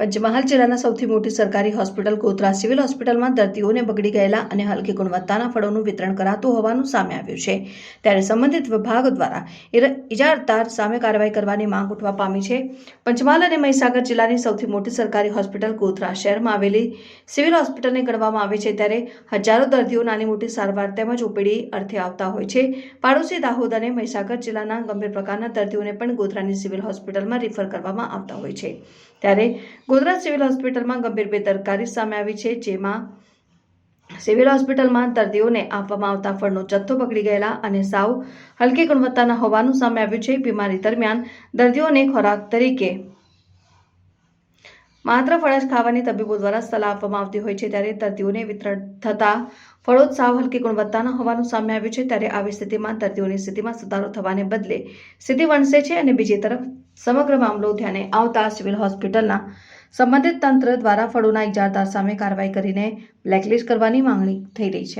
પંચમહાલ જિલ્લાના સૌથી મોટી સરકારી હોસ્પિટલ ગોધરા સિવિલ હોસ્પિટલમાં દર્દીઓને બગડી ગયેલા અને હલકી ગુણવત્તાના ફળોનું વિતરણ કરાતું હોવાનું સામે આવ્યું છે. ત્યારે સંબંધિત વિભાગ દ્વારા ઇજારદાર સામે કાર્યવાહી કરવાની માંગ ઉઠવા પામી છે. પંચમહાલ અને મહીસાગર જિલ્લાની સૌથી મોટી સરકારી હોસ્પિટલ ગોધરા શહેરમાં આવેલી સિવિલ હોસ્પિટલને ગણવામાં આવે છે ત્યારે હજારો દર્દીઓ નાની મોટી સારવાર તેમજ ઓપીડી અર્થે આવતા હોય છે. પાડોશી દાહોદ અને મહીસાગર જિલ્લાના ગંભીર પ્રકારના દર્દીઓને પણ ગોધરાની સિવિલ હોસ્પિટલમાં રિફર કરવામાં આવતા હોય છે. ત્યારે ગોધરા સિવિલ હોસ્પિટલમાં ગંભીર બેદરકારી સામે આવી છે, જેમાં સિવિલ હોસ્પિટલમાં દર્દીઓને આપવામાં આવતા ફળનો જથ્થો બગડી ગયેલા અને સાવ હલકી ગુણવત્તાના હોવાનું સામે આવ્યું છે. બીમારી દરમિયાન દર્દીઓને ખોરાક તરીકે માત્ર જ ખાવાની તબીબો દ્વારા સલાહ આપવામાં આવતી હોય છે ત્યારે દર્દીઓને વિતરણ થતા ફળો સાવ હલકી ગુણવત્તાના હોવાનું સામે આવ્યું છે ત્યારે આવી સ્થિતિમાં દર્દીઓની સ્થિતિમાં સુધારો થવાને બદલે સ્થિતિ વણસે છે અને બીજી તરફ સમગ્ર મામલો ધ્યાને આવતા સિવિલ હોસ્પિટલના સંબંધિત તંત્ર દ્વારા ફળોના ઇજારદાર સામે કાર્યવાહી કરીને બ્લેકલિસ્ટ કરવાની માંગણી થઈ રહી છે.